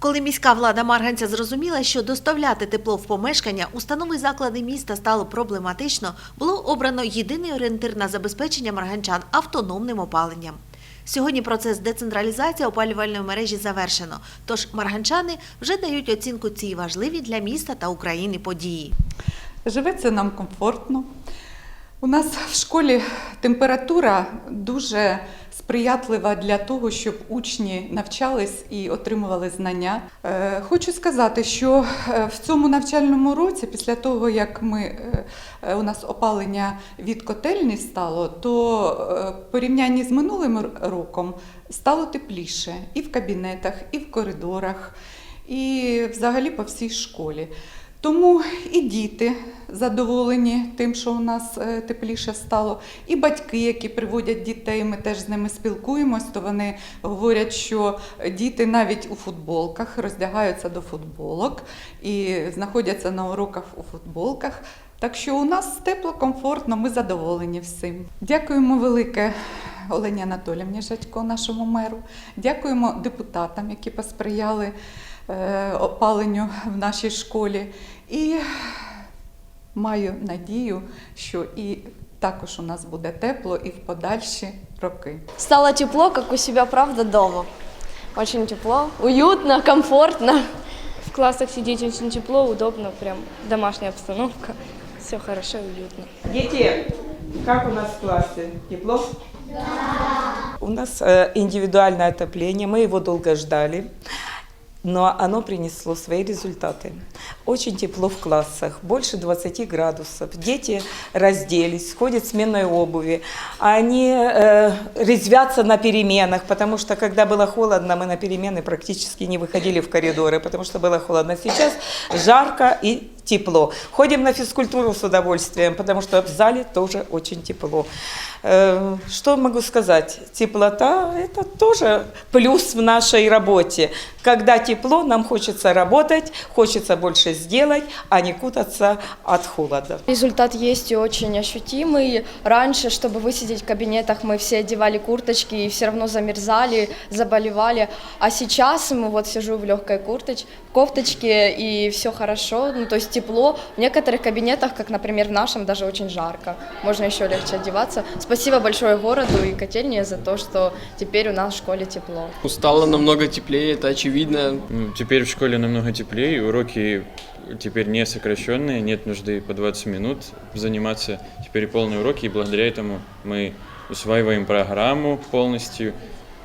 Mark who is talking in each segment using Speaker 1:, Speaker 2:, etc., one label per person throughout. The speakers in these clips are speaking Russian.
Speaker 1: Коли міська влада Марганця зрозуміла, що доставляти тепло в помешкання, установи заклади міста стало проблематично, було обрано єдиний орієнтир на забезпечення марганчан автономним опаленням. Сьогодні процес децентралізації опалювальної мережі завершено, тож марганчани вже дають оцінку цій важливій для міста та України події.
Speaker 2: Живеться нам комфортно. У нас в школі температура дуже сприятлива для того, щоб учні навчались і отримували знання. Е, Хочу сказати, що е, в цьому навчальному році, після того як ми, е, у нас опалення від котельні стало, то в порівнянні з минулим роком стало тепліше і в кабінетах, і в коридорах, і взагалі по всій школі. Тому і діти задоволені тим, що у нас е, тепліше стало, і батьки, які приводять дітей, ми теж з ними спілкуємось, то вони говорять, що діти навіть у футболках роздягаються до футболок і знаходяться на уроках у футболках. Так що у нас тепло, комфортно, ми задоволені всім. Дякуємо велике Олені Анатоліївні Жадько, нашому меру. Дякуємо депутатам, які посприяли опаленню в нашій школі. І маю надію, що і також у нас буде тепло і в подальші роки.
Speaker 3: Стало тепло, как у себя, правда, дома. Очень тепло, уютно, комфортно.
Speaker 4: В классах сидеть очень тепло, удобно, прям домашняя обстановка. Все хорошо и уютно.
Speaker 5: Дети, как у нас в классе? Тепло?
Speaker 6: У нас э, индивидуальное отопление, мы его долго ждали, но оно принесло свои результаты. Очень тепло в классах, больше 20 градусов. Дети разделись, ходят в сменной обуви. Они э, резвятся на переменах, потому что когда было холодно, мы на перемены практически не выходили в коридоры, потому что было холодно. Сейчас жарко и тепло. Ходим на физкультуру с удовольствием, потому что в зале тоже очень тепло. Э, Что могу сказать? Теплота – это тоже плюс в нашей работе. Когда тепло, нам хочется работать, хочется больше сделать, а не кутаться от холода.
Speaker 3: Результат есть и очень ощутимый. Раньше, чтобы высидеть в кабинетах, мы все одевали курточки и все равно замерзали, заболевали. А сейчас мы вот сижу в легкой курточ, кофточке и все хорошо, ну то есть тепло. В некоторых кабинетах, как, например, в нашем, даже очень жарко. Можно еще легче одеваться. Спасибо большое городу и котельне за то, что теперь у нас в школе тепло.
Speaker 7: Стало намного теплее, это очевидно.
Speaker 8: Ну, Теперь в школе намного теплее, уроки теперь не сокращенные, нет нужды по 20 минут заниматься. Теперь полные уроки, и благодаря этому мы усваиваем программу полностью,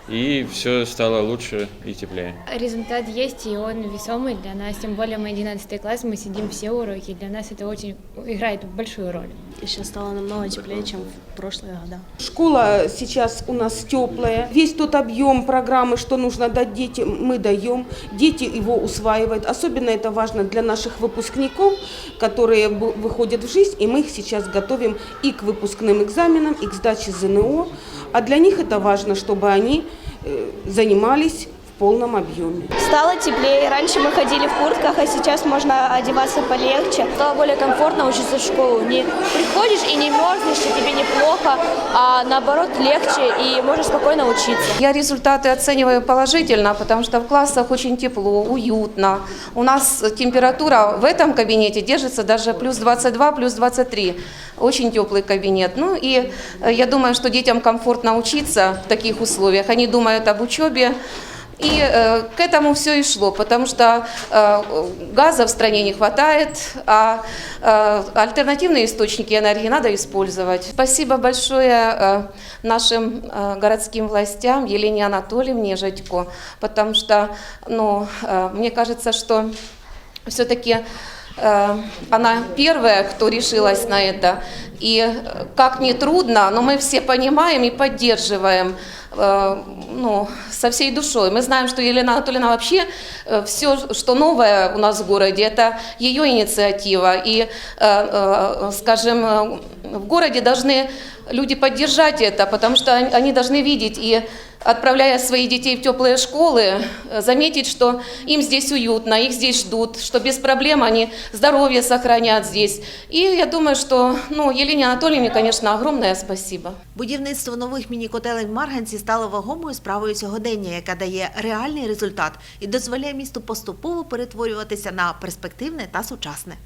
Speaker 8: и все стало лучше и теплее.
Speaker 4: Результат есть, и он весомый для нас. Тем более мы 11 класс, мы сидим все уроки. Для нас это очень играет большую роль.
Speaker 9: Сейчас стало намного теплее, чем в прошлые года.
Speaker 10: Школа сейчас у нас теплая. Весь тот объем программы, что нужно дать детям, мы даем. Дети его усваивают. Особенно это важно для наших выпускников, которые выходят в жизнь, и мы их сейчас готовим и к выпускным экзаменам, и к сдаче ЗНО. А для них это важно, чтобы они э, занимались в полном объеме.
Speaker 11: Стало теплее. Раньше мы ходили в куртках, а сейчас можно одеваться полегче.
Speaker 3: Стало более комфортно учиться в школу. Не приходишь и не мерзнешь, и тебе неплохо, а наоборот легче и можешь спокойно учиться.
Speaker 12: Я результаты оцениваю положительно, потому что в классах очень тепло, уютно. У нас температура в этом кабинете держится даже плюс 22, плюс 23. Очень теплый кабинет. Ну и э, я думаю, что детям комфортно учиться в таких условиях. Они думают об учебе. И э, к этому все и шло, потому что э, газа в стране не хватает, а э, альтернативные источники энергии надо использовать. Спасибо большое э, нашим э, городским властям, Елене Анатольевне Жадько, потому что, ну, э, мне кажется, что все-таки э, она первая, кто решилась на это. И э, как ни трудно, но мы все понимаем и поддерживаем ну, со всей душой. Мы знаем, что Елена Анатольевна вообще все, что новое у нас в городе, это ее инициатива. И, э, э, скажем, э, в городе должны люди поддержать это, потому что они- они должны видеть и отправляя своих детей в теплые школы, э, заметить, что им здесь уютно, их здесь ждут, что без проблем они здоровье сохранят здесь. И я думаю, что ну, Елене Анатольевне, конечно, огромное спасибо.
Speaker 1: Будівництво нових міні-котелень в Марганці стало вагомою справою сьогодення, яка дає реальний результат і дозволяє місту поступово перетворюватися на перспективне та сучасне.